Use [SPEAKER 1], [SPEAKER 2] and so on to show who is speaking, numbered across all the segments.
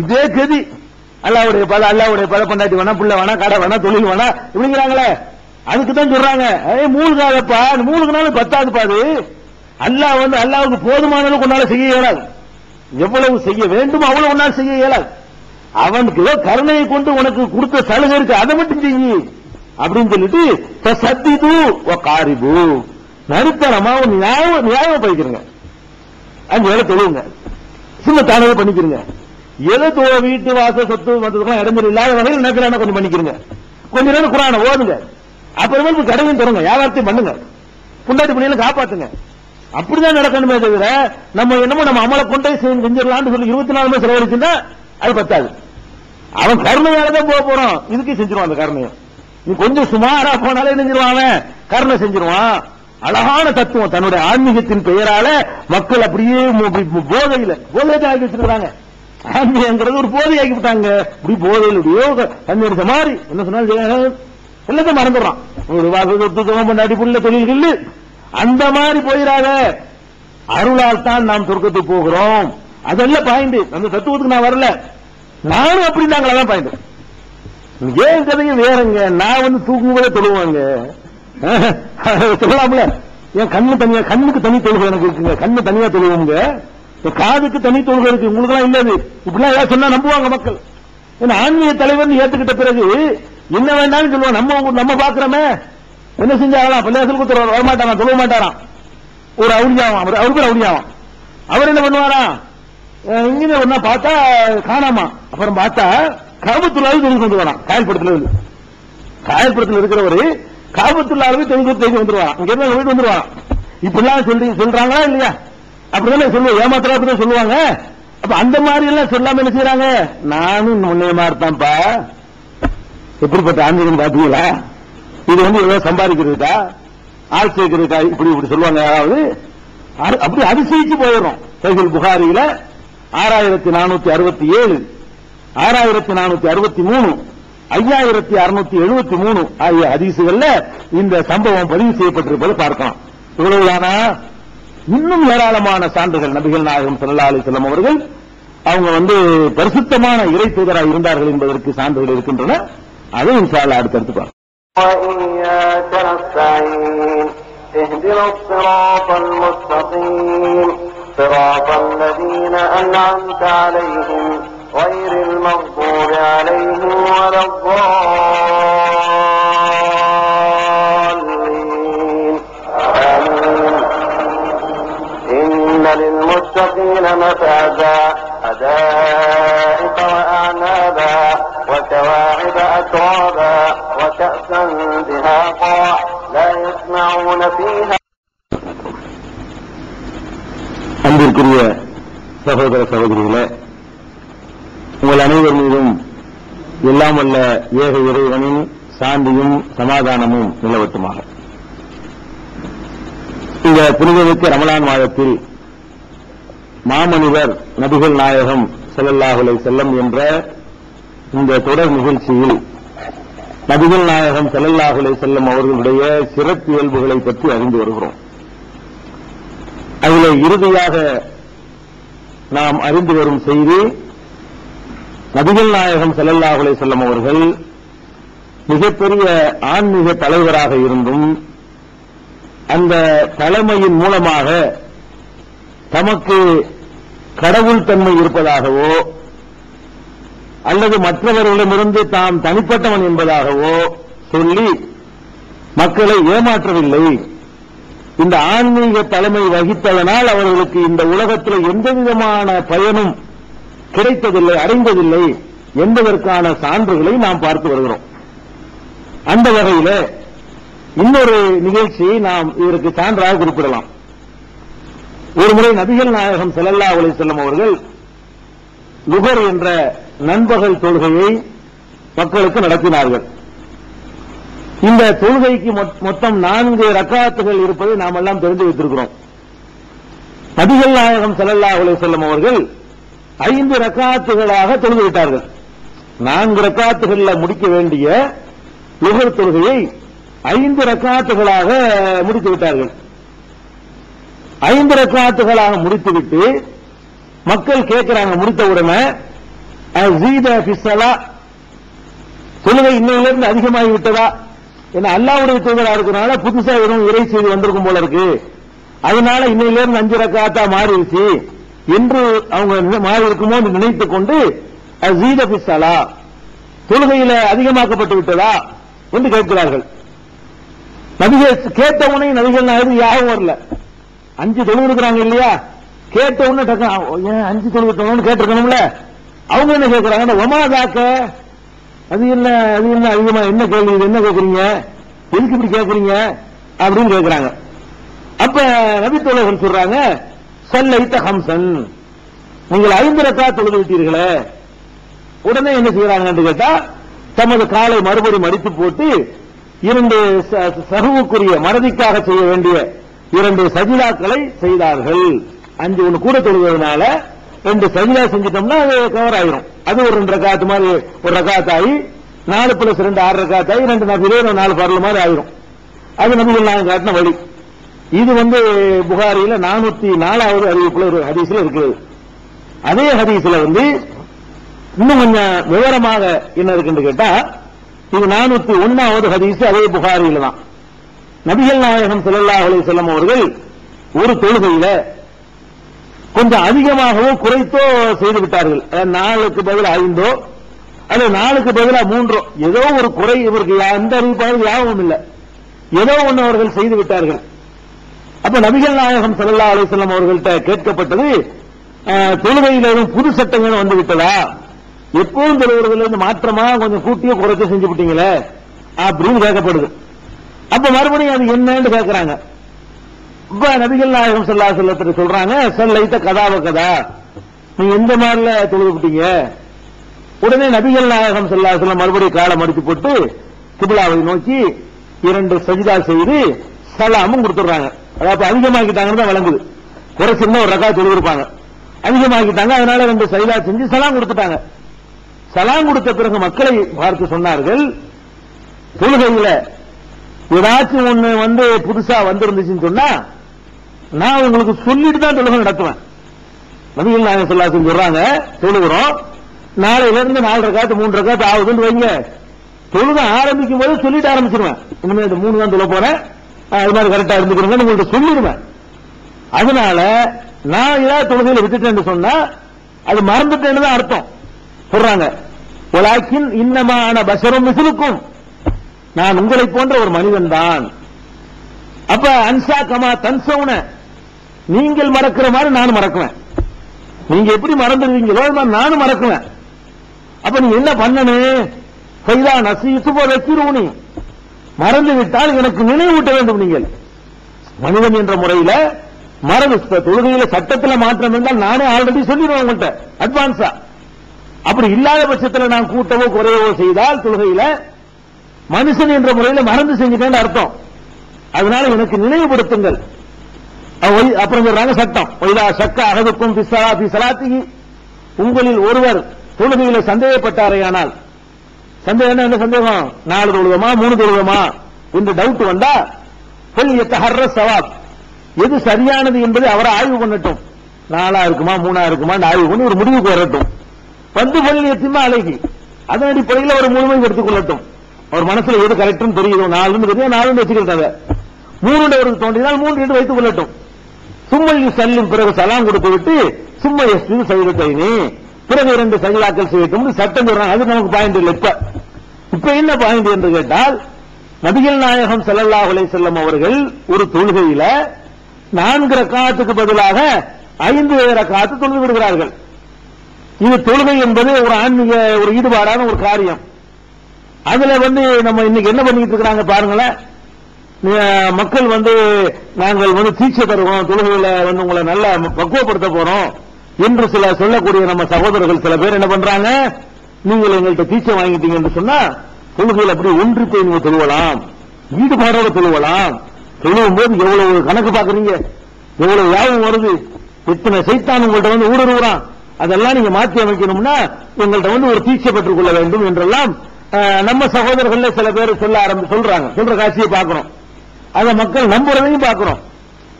[SPEAKER 1] இதே கதி. அல்லாவுடைய பல அல்லாவுடைய பல கொண்டாட்டி வேணா புள்ள வேணா கடை வேணா தொழில் வேணா இப்படிங்கிறாங்களே அதுக்கு தான் சொல்றாங்க. ஏய் மூழ்காதப்பா மூழ்கினாலும் பத்தாது பாது அல்லாஹ் வந்து அல்லாவுக்கு போதுமான அளவுக்கு உன்னால செய்ய இயலாது. எவ்வளவு செய்ய வேண்டுமோ அவ்வளவு உன்னால் செய்ய இயலாது. அவனுக்கு ஏதோ கருணையை கொண்டு உனக்கு கொடுத்த சலுகை இருக்கு அதை மட்டும் செய்யி. அப்படின்னு சொல்லிட்டு சத்திது காரிபு நடுத்தரமா நியாயம் நியாயம் போய்க்கிறங்க அஞ்சு வேலை தொழுவுங்க. சின்ன தானவே பண்ணிக்கிறங்க. எழுதோ வீட்டு வாசல் சொத்து வந்ததுக்கெல்லாம் இடமில் இல்லாத வகையில் நினைக்கிறேன். கொஞ்சம் பண்ணிக்கிறங்க. கொஞ்ச நேரம் குரான ஓதுங்க. அப்புறமே கடமையும் தருங்க வியாபாரத்தையும் பண்ணுங்க. புண்டாட்டி பிள்ளைகளை காப்பாத்துங்க. அப்படிதான் நடக்கணுமே தவிர நம்ம என்னமோ நம்ம அமலை கொண்டே செஞ்சு- செஞ்சிடலாம்னு சொல்லி இருபத்தி நாலு மணி செலவழிச்சுன்னா அது பத்தாது. அவன் கருணையால தான் போக போறோம் இதுக்கு செஞ்சிருவான் அந்த கருணையை. நீ கொஞ்சம் சுமாரா போனாலே செஞ்சிருவான் கருணை செஞ்சிருவான். அழகான தத்துவம். தன்னுடைய ஆன்மீகத்தின் பெயரால மக்கள் அப்படியே போதையில போதையில போதையை ஆன்மீகங்கிறது ஒரு போதை ஆக்கி விட்டாங்க இப்படி போதையில் இப்படியோ தண்ணி மாதிரி என்ன சொன்னாலும் எல்லாத்தையும் மறந்துடுறான். ஒரு வாசகம் பண்ணாடி புள்ள தொழில்கள் அந்த மாதிரி போயிடாத அருளால் தான் நாம் சொர்க்கத்துக்கு போகிறோம். அதெல்லாம் பாயிண்ட். அந்த தத்துவத்துக்கு நான் வரல. நானும் அப்படி தான் பாயிண்ட். ஏன் கதையும் வேறங்க? நான் வந்து தூக்கும் கூட தொழுவாங்க சொல்லலாம்ல என் கண்ணு தனியா கண்ணுக்கு தனி தொழுகை எனக்கு இருக்குங்க. கண்ணு தனியா தொழுவோங்க என் காதுக்கு தனி தொழுகை இருக்கு உங்களுக்கு எல்லாம் இல்லது இப்படிலாம் ஏதாவது சொன்னா நம்புவாங்க மக்கள். ஏன்னா ஆன்மீக தலைவர் ஏத்துக்கிட்ட பிறகு என்ன வேண்டாம்னு சொல்லுவோம் நம்ம நம்ம பாக்குறோமே என்ன செஞ்சாகலாம் பள்ளியாசல் வர வரமாட்டாராம் சொல்ல மாட்டாராம் ஒரு அவுளியாவாம். அவர் அவருக்கு பேர் அவுளியாவாம். அவர் என்ன பண்ணுவாராம் இங்கே ஒன்னா பார்த்தா காணாமா? அப்புறம் பார்த்தா கருபத்துள்ளாவது தெரிஞ்சு கொண்டு வரான். காயல்படத்துல இருந்து. காயல்படத்தில் இருக்கிறவரு காபத்துள்ளாவே தெரிஞ்சு தெரிஞ்சு வந்துருவான் இங்க இருந்து வீட்டு வந்துருவான் இப்படிலாம் சொல்லி சொல்றாங்களா இல்லையா? அப்படிதானே சொல்லுவோம் ஏமாத்திரம் அப்படிதான் சொல்லுவாங்க. அப்ப அந்த மாதிரி எல்லாம் சொல்லாம என்ன செய்யறாங்க நானும் முன்னே மாதிரிதான்ப்பா. எப்படிப்பட்ட ஆன்மீகம் பாத்தீங்களா? இது வந்து ஏதோ சம்பாதிக்கிறதுக்கா? ஆள் சேர்க்கிறதுக்கா? இப்படி இப்படி சொல்லுவாங்க யாராவது. அப்படி அதிசயிச்சு போயிடும். சைகிள் புகாரியில ஆறாயிரத்தி நானூத்தி அறுபத்தி ஏழு ஆறாயிரத்தி நானூத்தி அறுபத்தி மூணு ஐயாயிரத்தி அறுநூத்தி எழுபத்தி மூணு ஆகிய ஹதீசுகள்ல இந்த சம்பவம் பதிவு செய்யப்பட்டிருப்பதை பார்க்கலாம். இவ்வளவுதானா இன்னும் ஏராளமான சான்றுகள் நபிகள் நாயகம் ஸல்லல்லாஹு அலைஹி அவர்கள் அவங்க வந்து பரிசுத்தமான இறை தூதராக இருந்தார்கள் என்பதற்கு சான்றுகள் இருக்கின்றன. அதை இன்ஷா அடுத்தடுத்து பார்க்கலாம் சகோதர சகோதரிகளே உங்கள் அனைவர் மீதும் எல்லாம் வல்ல ஏக இறைவனின் சாந்தியும் சமாதானமும் நிலவட்டுமாக. இந்த புனிதமிக்க ரமலான் மாதத்தில் மாமனிதர் நபிகள் நாயகம் செல்லல்லாஹுலை செல்லம் என்ற இந்த தொடர் நிகழ்ச்சியில் நபிகள் நாயகம் செல்லல்லாஹுலை செல்லம் அவர்களுடைய சிறப்பியல்புகளை பற்றி அறிந்து வருகிறோம். அதில் இறுதியாக நாம் அறிந்து வரும் செய்தி நபிகள் நாயகம் செல்லல்லாஹுலே செல்லம் அவர்கள் மிகப்பெரிய ஆன்மீக தலைவராக இருந்தும் அந்த தலைமையின் மூலமாக தமக்கு கடவுள் தன்மை இருப்பதாகவோ அல்லது மற்றவர்களிடமிருந்து தாம் தனிப்பட்டவன் என்பதாகவோ சொல்லி மக்களை ஏமாற்றவில்லை. இந்த ஆன்மீக தலைமை வகித்ததனால் அவர்களுக்கு இந்த உலகத்தில் எந்த விதமான பயனும் கிடைத்ததில்லை அடைந்ததில்லை என்பதற்கான சான்றுகளை நாம் பார்த்து வருகிறோம். அந்த வகையில இன்னொரு நிகழ்ச்சியை நாம் இதற்கு சான்றாக குறிப்பிடலாம். ஒருமுறை நபிகள் நாயகம் செல்லல்லா அவளை செல்லும் அவர்கள் லுகர் என்ற நண்பகல் தொழுகையை மக்களுக்கு நடத்தினார்கள். இந்த தொழுகைக்கு மொத்- மொத்தம் நான்கு ரக்காத்துகள் இருப்பதை நாம் எல்லாம் தெரிந்து வைத்திருக்கிறோம். நபிகள் நாயகம் செல்லல்லா அலைஹி அவர்கள் ஐந்து ரக்காத்துகளாக தொழுது விட்டார்கள். நான்கு ரக்காத்துகளில் முடிக்க வேண்டிய லுகர் தொழுகையை ஐந்து ரக்காத்துகளாக முடித்து விட்டார்கள். ஐந்து ரக்காத்துகளாக முடித்துவிட்டு மக்கள் கேட்கிறாங்க முடித்த உடனே தொழுகை இன்னையில இருந்து அதிகமாகி விட்டதா ஏன்னா அல்லாவுடைய தூதரா இருக்கிறனால புதுசா எதுவும் இறை செய்தி வந்திருக்கும் போல இருக்கு. அதனால இன்னையிலிருந்து அஞ்சு ரக்காத்தா மாறிடுச்சு. என்று அவங்க மாறி இருக்குமோ என்று நினைத்துக் கொண்டு அஸீத தொழுகையில அதிகமாக்கப்பட்டு விட்டதா? என்று கேட்கிறார்கள். நபிகள் கேட்ட உடனே நபிகள் நாயகம் யாரும் வரல. அஞ்சு தொழில் இருக்கிறாங்க இல்லையா? கேட்ட உடனே டக்கு ஏன் அஞ்சு தொழில் கேட்டிருக்கணும்ல? அவங்க என்ன கேட்கிறாங்க ஒமாதாக்க அது என்ன அது என்ன அதிகமா என்ன கேள்வி என்ன கேட்கறீங்க எதுக்கு இப்படி கேட்கறீங்க அப்படின்னு கேட்கறாங்க அப்ப நபி தோழர்கள் சொல்றாங்க சல்லைத்த ஹம்சன். நீங்கள் ஐந்து ரக்கா தொழுது விட்டீர்களே உடனே என்ன செய்யறாங்கன்னு கேட்டா தமது காலை மறுபடி மடித்து போட்டு இரண்டு ச- சருவுக்குரிய மறதிக்காக செய்ய வேண்டிய இரண்டு சஜிதாக்களை செய்தார்கள். அஞ்சு ஒன்று கூட தொழுவதனால ரெண்டு சஜிதா செஞ்சிட்டோம்னா அது கவர் ஆயிரும். அது ஒரு ரெண்டு ரகாத்து மாதிரி ஒரு ரகாத்து ஆகி நாலு பிளஸ் ரெண்டு ஆறு ரகாத்து ஆகி ரெண்டு நபிலே ஒரு நாலு பரல மாதிரி ஆயிரும். அது நபிகள் நாங்கள் காட்டின வழி. இது வந்து புகாரியில நானூத்தி நாலாவது அறிவிப்புல ஒரு ஹதீஸ்ல இருக்கிறது. அதே ஹதீஸ்ல வந்து இன்னும் கொஞ்சம் விவரமாக என்ன இருக்குன்னு கேட்டா இது நானூத்தி ஒன்னாவது ஹதீஸ் அதே புகாரியில தான். நபிகள் நாயகம் செல்லல்லா அலி செல்லம் அவர்கள் ஒரு தொழுகையில கொஞ்சம் அதிகமாகவோ குறைத்தோ செய்து விட்டார்கள். நாலுக்கு பதில் ஐந்தோ அல்லது நாலுக்கு பதிலாக மூன்றோ. ஏதோ ஒரு குறை இவருக்கு எந்த அறிவிப்பாளர் யாவும் இல்லை. ஏதோ ஒன்று அவர்கள் செய்து விட்டார்கள். அப்ப நபிகள் நாயகம் சல்லா அலைஹி அவர்கள்ட்ட கேட்கப்பட்டது அஹ், தொழுகையில எதுவும் புது சட்டங்கள் வந்து விட்டதா? எப்பவும் தொழுகிறதுல இருந்து மாற்றமா கொஞ்சம் கூட்டியோ குறைச்சோ செஞ்சு விட்டீங்களே? அப்படின்னு கேட்கப்படுது. அப்ப மறுபடியும் அது என்னன்னு கேட்கிறாங்க. இப்ப நபிகள் நாயகம் ஸல்லல்லாஹு அலைஹி சொல்றாங்க சல்லைத்த கதாவ கதா. நீங்க எந்த மாதிரில தொழுது விட்டீங்க? உடனே நபிகள் நாயகம் ஸல்லல்லாஹு அலைஹி மறுபடியும் காலை மடித்து போட்டு கிபிலாவை நோக்கி இரண்டு சஜிதா செய்து சலாமும் கொடுத்துடுறாங்க. அதாவது அதிகமாக்கிட்டாங்கன்னு தான் விளங்குது. குறைச்சிருந்தா ஒரு ரகா தொழுவிருப்பாங்க அதிகமாக்கிட்டாங்க அதனால ரெண்டு சஜிதா செஞ்சு சலாம் கொடுத்துட்டாங்க. சலாம் கொடுத்த பிறகு மக்களை பார்த்து சொன்னார்கள் தொழுகையில ஏதாச்சும் ஒண்ணு வந்து புதுசா வந்திருந்துச்சுன்னு சொன்னா நான் உங்களுக்கு சொல்லிட்டு தான் தொழுகை நடத்துவேன். நபிகள் நாயகம் சொல்லாசன் சொல்றாங்க தொழுகிறோம். நாளையில இருந்து நாலரை காத்து மூன்று காத்து ஆகுதுன்னு வைங்க. தொழுக ஆரம்பிக்கும் போது சொல்லிட்டு ஆரம்பிச்சிருவேன். இனிமே இந்த மூணு தான் தொழ போறேன். அது மாதிரி கரெக்டா இருந்துக்கிறேங்க உங்கள்ட்ட சொல்லிடுவேன். அதனால நான் ஏதாவது தொழுகையில விட்டுட்டேன்னு சொன்னா அது மறந்துட்டேன்னு தான் அர்த்தம். சொல்றாங்க உலாக்கின் இன்னமான பசரும் மிசிலுக்கும். நான் உங்களை போன்ற ஒரு மனிதன் தான். அப்ப அன்சா கமா தன்சவுன நீங்கள் மறக்கிற மாதிரி நான் மறக்குவேன். நீங்க எப்படி மறந்துடுவீங்களோ நானும் மறக்குவேன். அப்ப நீ என்ன பண்ணணும் ஃபைதா நசீத்து வச்சிருவனி மறந்து விட்டால் எனக்கு நினைவூட்ட வேண்டும் நீங்கள். மனிதன் என்ற முறையில மறந்து இப்ப தொழுகையில சட்டத்தில் மாற்றம் இருந்தால் நானே ஆல்ரெடி சொல்லிடுவேன் உங்கள்கிட்ட அட்வான்ஸா அப்படி இல்லாத பட்சத்தில் நான் கூட்டவோ குறையவோ செய்தால் தொழுகையில மனுஷன் என்ற முறையில் மறந்து செஞ்சுட்டேன்னு அர்த்தம். அதனால எனக்கு நினைவுபடுத்துங்கள். அப்புறம் சொல்றாங்க சட்டம் சக்க அகதுக்கும் உங்களில் ஒருவர் தொழுகையில சந்தேகப்பட்டாரேயானால் சந்தேகம் என்ன சந்தேகம்? நாலு தொழுகமா மூணு தொழுகமா என்று டவுட் வந்தா பொல் எத்தஹர்ர சவாப். எது சரியானது என்பதை அவரை ஆய்வு பண்ணட்டும். நாலா இருக்குமா மூணா இருக்குமா ஆய்வு பண்ணி ஒரு முடிவுக்கு வரட்டும். வந்து பள்ளி எத்திமா அழகி அதன் அடிப்படையில் ஒரு முழுமை எடுத்துக் கொள்ளட்டும். அவர் மனசுல எது கரெக்டும் தெரியுது நாலுன்னு தெரியும் நாலுன்னு வச்சுக்கிட்டாங்க மூணு ஒரு தோன்றினால் மூன்று என்று வைத்துக் கொள்ளட்டும். சும்மல் செல்லும் பிறகு சலாம் கொடுத்து விட்டு சும்மா எஸ்து சைதத்தைனி பிறகு இரண்டு சஜிதாக்கள் செய்யட்டும் சட்டம் அது நமக்கு பாயிண்ட் இல்லை. இப்ப இப்ப என்ன பாயிண்ட் என்று கேட்டால் நபிகள் நாயகம் ஸல்லல்லாஹு உலை செல்லம் அவர்கள் ஒரு தொழுகையில நான்கு ரக்காத்துக்கு பதிலாக ஐந்து ரக்காத்து தொழுது விடுகிறார்கள். இது தொழுகை என்பது ஒரு ஆன்மீக ஒரு ஈடுபாடான ஒரு காரியம். அதுல வந்து நம்ம இன்னைக்கு என்ன பண்ணிட்டு இருக்கிறாங்க பாருங்களேன். மக்கள் வந்து நாங்கள் வந்து தீட்சை தருவோம் தொழுகையில வந்து உங்களை நல்லா பக்குவப்படுத்த போறோம் என்று சில சொல்லக்கூடிய நம்ம சகோதரர்கள் சில பேர் என்ன பண்றாங்க? நீங்கள் எங்கள்கிட்ட தீட்சை வாங்கிட்டீங்க என்று சொன்னா தொழுகையில் அப்படி ஒன்று போய் நீங்க தொழுவலாம். ஈடுபாடோட தொழுவலாம். தொழுவும் போது எவ்வளவு கணக்கு பாக்குறீங்க எவ்வளவு யாவும் வருது? எத்தனை சைத்தான் உங்கள்ட்ட வந்து ஊடுருவுறான்? அதெல்லாம் நீங்க மாற்றி அமைக்கணும்னா உங்கள்ட்ட வந்து ஒரு தீட்சை பெற்றுக் கொள்ள வேண்டும் என்றெல்லாம் நம்ம சகோதரர்கள் சில பேர் சொல்ல ஆரம்பி சொல்றாங்க. சொல்ற காட்சியை பார்க்கிறோம். அதை மக்கள் நம்புறதையும் பார்க்கிறோம்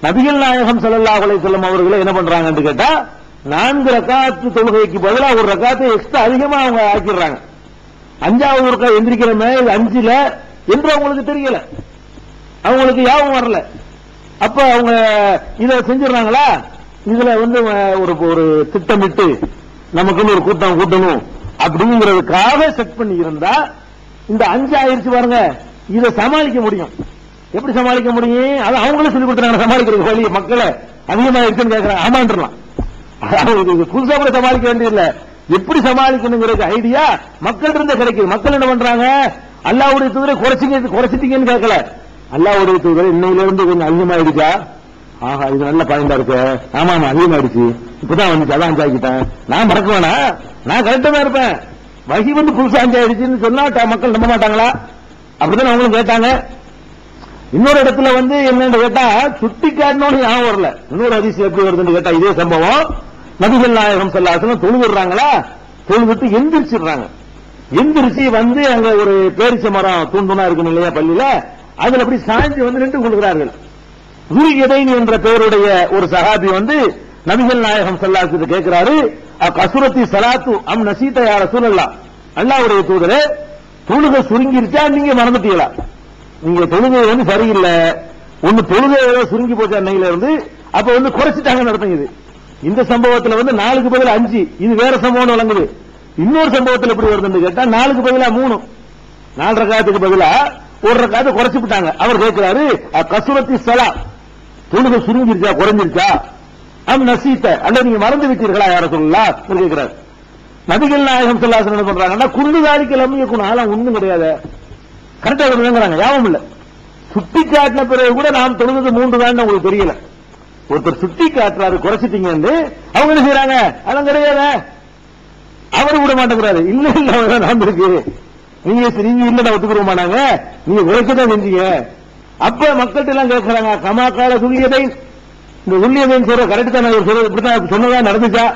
[SPEAKER 1] நபிகள் நாயகம் செல்லல்லா கொலை செல்லும் அவர்களை என்ன பண்றாங்கன்னு கேட்டா நான்கு ரக்காத்து தொழுகைக்கு பதிலா ஒரு ரக்காத்தை எக்ஸ்ட்ரா அதிகமா அவங்க ஆக்கிடுறாங்க. அஞ்சாவது ஒருக்கா எந்திரிக்கிறமே இது அஞ்சுல என்று அவங்களுக்கு தெரியல. அவங்களுக்கு யாவும் வரல. அப்ப அவங்க இத செஞ்சிடறாங்களா? இதுல வந்து ஒரு ஒரு திட்டமிட்டு நமக்குன்னு ஒரு கூட்டம் கூட்டணும் அப்படிங்கிறதுக்காக செட் பண்ணி இருந்தா இந்த அஞ்சு ஆயிடுச்சு பாருங்க இதை சமாளிக்க முடியும். எப்படி சமாளிக்க முடியும்? அது அவங்களும் சொல்லி கொடுத்தாங்க சமாளிக்கிறது வழி மக்களை அதிகமா இருக்குன்னு கேட்கறாங்க ஆமான்றலாம் அதாவது புதுசா கூட சமாளிக்க வேண்டியதில்ல. எப்படி சமாளிக்கணுங்கிறது ஐடியா மக்கள் இருந்து கிடைக்குது. மக்கள் என்ன பண்றாங்க? அல்லாவுடைய தூதரை குறைச்சிங்க குறைச்சிட்டீங்கன்னு கேட்கல. அல்லாவுடைய தூதரை இன்னையில இருந்து கொஞ்சம் அதிகமாயிடுச்சா? ஆஹா இது நல்ல பாயிண்டா இருக்கு. ஆமா ஆமா அதிகமாயிடுச்சு. இப்பதான் வந்துச்சு. அதான் அஞ்சாக்கிட்டேன் நான் மறக்க வேணா நான் கரெக்டா தான் இருப்பேன். வகி வந்து புதுசா அஞ்சாயிடுச்சுன்னு சொன்னா மக்கள் நம்ப மாட்டாங்களா? அப்படிதான் அவங்களும் கேட்டாங்க. இன்னொரு இடத்துல வந்து என்னன்னு கேட்டா சுட்டி ஞாபகம் வரல. இன்னொரு அதிசயம் எப்படி வருதுன்னு கேட்டா இதே சம்பவம். நபிகள் நாயகம் சொல்லாசனம் தொழுவிடுறாங்களா தொழுவிட்டு எந்திரிச்சிடுறாங்க. எந்திரிச்சு வந்து அங்க ஒரு பேரிச்ச மரம் தூண்டுனா இருக்கும் இல்லையா பள்ளியில? அதுல அப்படி சாய்ந்து வந்து நின்று கொள்கிறார்கள். துரியதைன் என்ற பெயருடைய ஒரு சகாபி வந்து நபிகள் நாயகம் சல்லாத்து கேட்கிறாரு கசுரத்தி சலாத்து அம் நசீத்த யார சூழல்லா அல்லாவுடைய தூதரே தொழுகை சுருங்கிருச்சா? நீங்க மறந்துட்டீங்களா? நீங்க தொழுகை வந்து சரியில்லை. ஒண்ணு தொழுகை ஏதோ சுருங்கி போச்சு அன்னையில இருந்து அப்ப வந்து குறைச்சிட்டாங்க நடத்தும் இது. இந்த சம்பவத்துல வந்து நாலுக்கு பதில் அஞ்சு. இது வேற சம்பவம் வழங்குது இன்னொரு சம்பவத்துல எப்படி வருதுன்னு கேட்டா நாலுக்கு பதிலா மூணு. நாலரை காலத்துக்கு பதிலா ஒரு ரகாத்து குறைச்சு விட்டாங்க. அவர் கேட்கிறாரு கசுரத்தி சலா. தொழுகை சுருங்கிருச்சா குறைஞ்சிருச்சா? அம் நசீத்த. அல்ல நீங்க மறந்து விட்டீர்களா யார சொல்லலாம் கேட்கிறாரு. நபிகள் நாயகம் சொல்லாசன் என்ன பண்றாங்கன்னா குண்டு தாரிக்கு லம்மிய ஆலாம் ஒண்ணும் கிடையாது. கரெக்டா விளங்குறாங்க யாவும் இல்ல. சுட்டி காட்டின பிறகு கூட நாம் தொழுது மூன்று தான் உங்களுக்கு தெரியல. ஒருத்தர் சுட்டி காட்டுறாரு குறைச்சிட்டீங்கன்னு அவங்க என்ன செய்யறாங்க? அதெல்லாம் கிடையாது? அவரு விட மாட்டேங்கிறாரு. இல்ல இல்ல அவதான் இருக்கு நீங்க நீங்க இல்ல ஒத்துக்கிறோமா நாங்கள் நீங்க உழைக்கதான் செஞ்சீங்க. அப்ப மக்கள்கிட்ட எல்லாம் கேட்கறாங்க கமாக்கால துல்லியதை. இந்த துல்லியதை சொல்ற கரெக்ட் தான் இவர் சொல்றது இப்படித்தான் சொன்னதா நடந்துச்சா?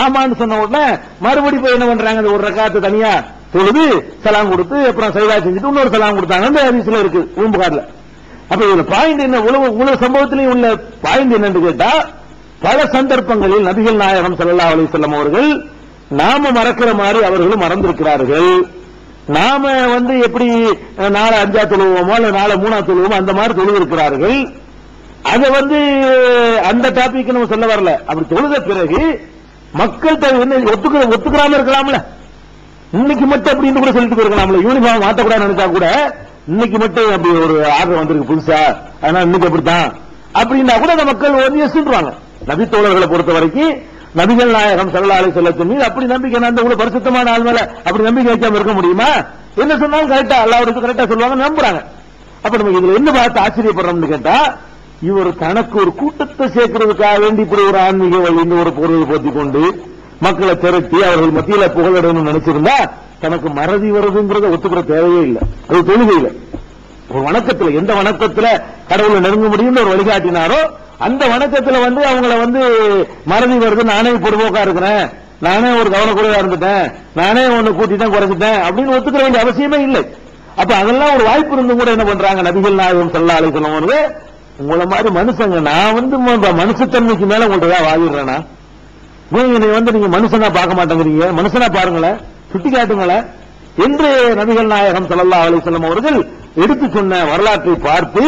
[SPEAKER 1] ஆமான்னு சொன்ன உடனே மறுபடி போய் என்ன பண்றாங்க? ஒரு ரக்காத்து தனியா தொழுது சலாம் கொடுத்து அப்புறம் சைதா செஞ்சுட்டு இன்னொரு சலாம் கொடுத்தாங்க. அந்த ஹதீஸ்ல இருக்கு பூம்புகார்ல அப்ப இதுல பாயிண்ட் என்ன? உலக உலக சம்பவத்திலையும் உள்ள பாயிண்ட் என்னன்னு கேட்டா பல சந்தர்ப்பங்களில் நபிகள் நாயகம் சல்லா அலைஹி செல்லம் அவர்கள் நாம மறக்கிற மாதிரி அவர்களும் மறந்திருக்கிறார்கள். நாம வந்து எப்படி நாலு அஞ்சா தொழுவோமோ இல்ல நாலு மூணா தொழுவோமோ அந்த மாதிரி தொழுவிருக்கிறார்கள் அதை வந்து அந்த டாபிக் நம்ம சொல்ல வரல. அப்படி தொழுத பிறகு மக்கள் என்ன ஒத்துக்கிற ஒத்துக்கிறாம இருக்கலாம்ல. இன்னைக்கு மட்டும் அப்படின்னு கூட சொல்லிட்டு போயிருக்கலாம்ல யூனிஃபார்ம் மாத்தக்கூடாது நினைச்சா கூட இன்னைக்கு மட்டும் அப்படி ஒரு ஆர்டர் வந்திருக்கு புதுசா. அதனால இன்னைக்கு அப்படித்தான். அப்படின்னா கூட அந்த மக்கள் ஒரு எசுன்றாங்க நபி தோழர்களை பொறுத்த வரைக்கும் நபிகள் நாயகம் சரலாலை சொல்லத்தின் மீது அப்படி நம்பிக்கை நான் உங்களை பரிசுத்தமான ஆள் மேல அப்படி நம்பிக்கை வைக்காம இருக்க முடியுமா? என்ன சொன்னாலும் கரெக்டா எல்லாருக்கும் கரெக்டா சொல்லுவாங்க நம்புறாங்க. அப்ப நம்ம இதுல என்ன பார்த்து ஆச்சரியப்படுறோம்னு கேட்டா இவர் தனக்கு ஒரு கூட்டத்தை சேர்க்கறதுக்காக வேண்டி இப்படி ஒரு ஆன்மீக வழி ஒரு பொருள் போத்தி கொண்டு மக்களை திரட்டி அவர்கள் மத்தியில புகழிடணும்னு நினைச்சிருந்தா தனக்கு மறதி வருதுங்கிறத ஒத்துக்கிற தேவையே இல்லை. அது தொழுகை இல்லை. ஒரு வணக்கத்துல எந்த வணக்கத்துல கடவுளை நெருங்க முடியும்னு ஒரு வழிகாட்டினாரோ அந்த வணக்கத்துல வந்து அவங்கள வந்து மறதி வருது நானே பொதுபோக்கா இருக்கிறேன் நானே ஒரு கவனக்குறைவா இருந்துட்டேன் நானே ஒன்னு கூட்டிட்டேன் குறைச்சிட்டேன் அப்படின்னு ஒத்துக்கிற வேண்டிய அவசியமே இல்லை. அப்ப அதெல்லாம் ஒரு வாய்ப்பு இருந்தும் கூட என்ன பண்றாங்க? நபிகள் நாயகம் சல்லா அலை சொல்லுவாங்க உங்களை மாதிரி மனுஷங்க நான் வந்து மனுஷத்தன்மைக்கு மேல உங்கள்கிட்ட தான் வாதிடுறேனா? நீங்க என்னை வந்து நீங்க மனுஷனா பார்க்க மாட்டேங்கிறீங்க. மனுஷனா பாருங்களேன். சுட்டி காட்டுங்களேன் என்று நபிகள் நாயகம் சல்லா அலைஹி அவர்கள் எடுத்து சொன்ன வரலாற்றை பார்த்து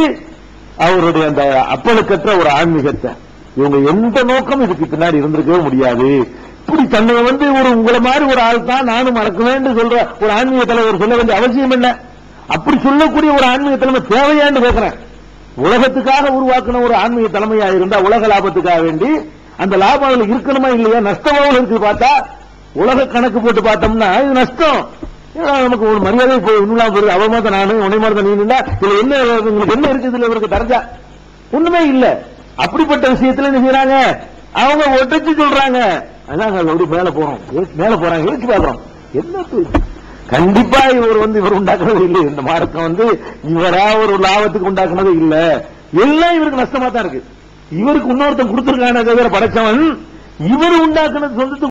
[SPEAKER 1] அவருடைய அந்த அப்பழுக்கற்ற ஒரு ஆன்மீகத்தை இவங்க எந்த நோக்கம் இதுக்கு பின்னாடி இருந்திருக்கவே முடியாது. இப்படி தன்னை வந்து ஒரு உங்களை மாதிரி ஒரு ஆள் தான் நானும் மறக்குவேன்னு சொல்ற ஒரு ஆன்மீக தலைவர் சொல்ல வேண்டிய அவசியம் என்ன? அப்படி சொல்லக்கூடிய ஒரு ஆன்மீக தலைமை தேவையான்னு கேட்கிறேன். உலகத்துக்காக உருவாக்கின ஒரு ஆன்மீக தலைமையா இருந்தா உலக லாபத்துக்காக வேண்டி அந்த லாபம் அதுல இருக்கணுமா இல்லையா? நஷ்டமாவும் இருக்கு பார்த்தா உலக கணக்கு போட்டு பார்த்தோம்னா இது நஷ்டம். நமக்கு ஒரு மரியாதை போய் இன்னும் போயிருது அவன் மாதிரி நானு உன்னை மாதிரி நீ இல்ல இதுல என்ன உங்களுக்கு என்ன இருக்குது? இதுல இவருக்கு தரஞ்சா ஒண்ணுமே இல்ல. அப்படிப்பட்ட விஷயத்துல என்ன செய்யறாங்க அவங்க ஒட்டச்சு சொல்றாங்க. அதான் அப்படி மேல போறோம். மேல போறாங்க? யோசிச்சு பாக்குறோம் என்ன கண்டிப்பா இவர் வந்து இவர் உண்டாக்குனது இல்லை. இந்த மார்க்கம் வந்து இவரா ஒரு லாபத்துக்கு உண்டாக்குனது இல்ல. எல்லாம் இவருக்கு நஷ்டமா தான் இருக்கு. இவருக்கு இன்னொருத்தன் கொடுத்திருக்கான தவிர படைச்சவன் இவர் உண்டாக்குன சொந்தத்துக்கு